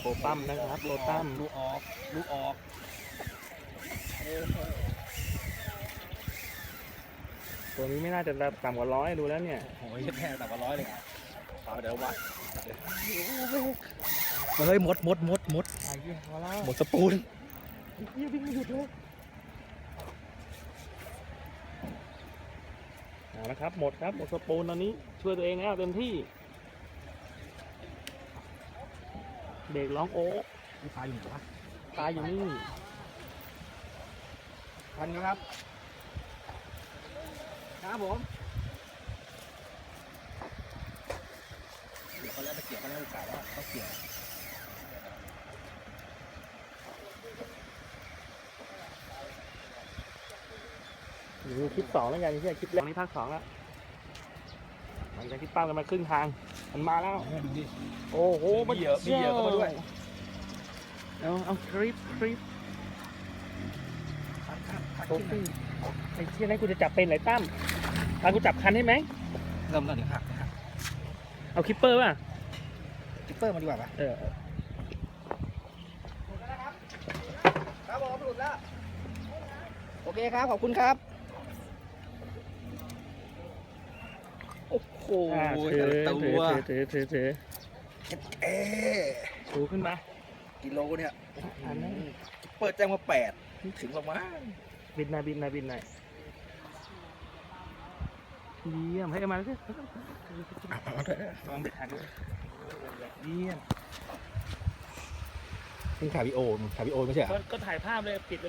โปรตั้มนะครับโปรตั้มลูกออกลูกออกตัวนี้ไม่น่าจะต่ำกว่าร้อยดูแล้วเนี่ยโอ้ยแพงแต่ว่าร้อยเลยเอาเดี๋ยววัดเฮ้ยมดมดมดมดไอ้เหี้ยพอแล้วหมดสปูนไอ้เหี้ยวิ่งไม่หยุดเลยเอาละครับหมดครับหมดสปูนตอนนี้ช่วยตัวเองแล้วเต็มที่ เด็กร้องโอ๊กมีปลาอยู่ไหนวะตายอยู่นี่พันครับครับผมเดี๋ยวเขาแล้วตะเกียบเขาแล้วกะว่าเขาเกี่ยวนี่คลิปสองแล้วกันที่คลิปแรกนี่ภาคสองแล้วห ลังจากที่ปั้มกันมาครึ่งทาง มันมาแล้ว ดูดิ โอ้โหมีเหยื่อมีเหยื่อเข้ามาด้วย เอาเอาคลิปคลิปคัดคัดคัดโอ้ยไอ้เชี่ยนั่นกูจะจับเป็นไหนตั้มพากูจับคันให้ไหม เริ่มต้นถึงหักหักเอาคิปเปอร์ป่ะ จิ๊ปเปอร์มาดีกว่าปะเออ ครับผมหลุดแล้ว โอเคครับ ขอบคุณครับ โอ้โหอ่าแต่ถือละถืตัอวถือถือถือเอ๊ะชูขึ้นมากิโลเนี่ยอันนั้นเปิดแจ้งมาแปดถึงประมาณบินหน่อยบินหน่อยบินหน่อยเยี่ยมให้เอามาสิเอาเถอะลองเบ็ดหักดูเยี่ยมนี่ถ่ายวิดีโอถ่ายวิดีโอไม่ใช่เหรอ ก็ก็ถ่ายภาพเลยปิดไปเลย